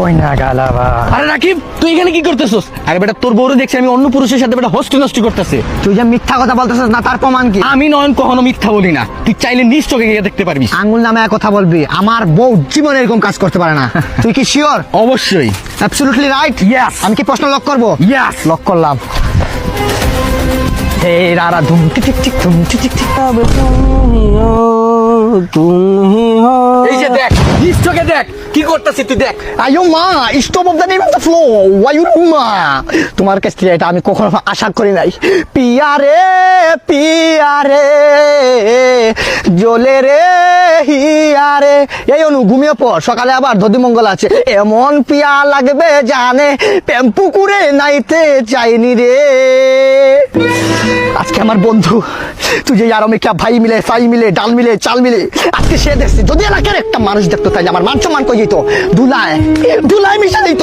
পয়না গালাবা আরে রাকিব তুই এখানে কি করতেছস আরে বেটা তোর বউরে দেখছি আমি অন্য পুরুষের সাথে বেটা নষ্ট করতেছে তুই যে মিথ্যা কথা বলতেছিস না তার প্রমাণ কি আমি নয়ন কখনো মিথ্যা বলি না তুই চাইলে নিজ চোখে গিয়ে দেখতে পারবি আঙ্গুল নামে কথা বলবি আমার বউ জীবনে এরকম কাজ করতে পারে না তুই কি শিওর অবশ্যই অ্যাবসলিউটলি রাইট Yes. আমি কি প্রশ্ন লক করব ইয়াস লক করলাম হে রারা ধুম টিক টিক টিক ধুম টিক টিক নিজ দেখ, কি করতেছিস তুই দেখ। আয়ো মা stop of the name of the flow ওয়ায়ু মা তোমার কাছ থেকে এটা আমি কখনো আশা করি নাই। পিয়ারে পিয়ারে জলে রে হিয়ারে এই অনু, ঘুমিয়ে পর সকালে আবার দধি মঙ্গল আছে। এমন পিয়া লাগবে জানে, প্রেম পুকুরে নাইতে চাইনি রে। আজকে আমার বন্ধু, তুই যে আর অমিকা ভাই মিলে ফাই মিলে, ডাল মিলে, চাল মিলে, আজকে সে দেখছে, যদি এলাকার একটা মানুষ দেখতো তাইলে আমার মান সম্মান যেত দুলায় দুলায় মিশা দিত।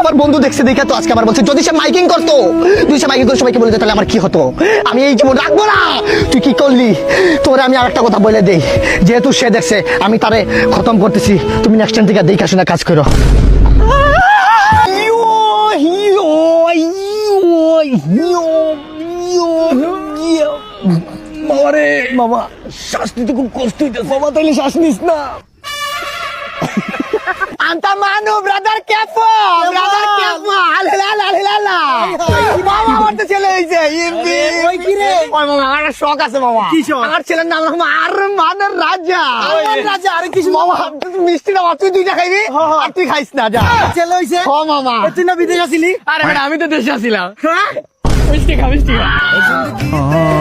আমার বন্ধু দেখছে, দেখে তো আজকে আমার বলছে, যদি সে মাইকিং করতো তুই সে মাইকিং করে সবাইকে বলে তাহলে আমার কি হতো? আমি এই জীবন রাখব না। তুই কি করলি? তোরে আমি আর একটা কথা বলে দেই। যেহেতু সে দেখছে, আমি তারে খতম করতেছি, তুমি নেক্সট টাইম থেকে দেখে শুনে কাজ করো। মামা শাস্তিতে খুব কষ্ট হইতেছে। বাবা তাইলে শ্বাস নিস না। আন্তা মানু ব্রাদার কেফো ব্রাদার কেফো। আলহাল আলহাল মামা আমার তো ছেলে হইছে ইবি ওই কি রে? ওই মামা আমার শখ আছে মামা। কি শখ? আমার ছেলের নাম রাখব আর মানের রাজা আরমান রাজা, আরে কিছু মামা। মিষ্টি না তুই দুইটা খাইবি। আর তুই খাইস না যা। ছেলে হইছে? হ মামা। তুই না বিদেশ আসিলি? আরে আমি তো দেশে আসিলাম। হ্যাঁ? মিষ্টি খা মিষ্টি খা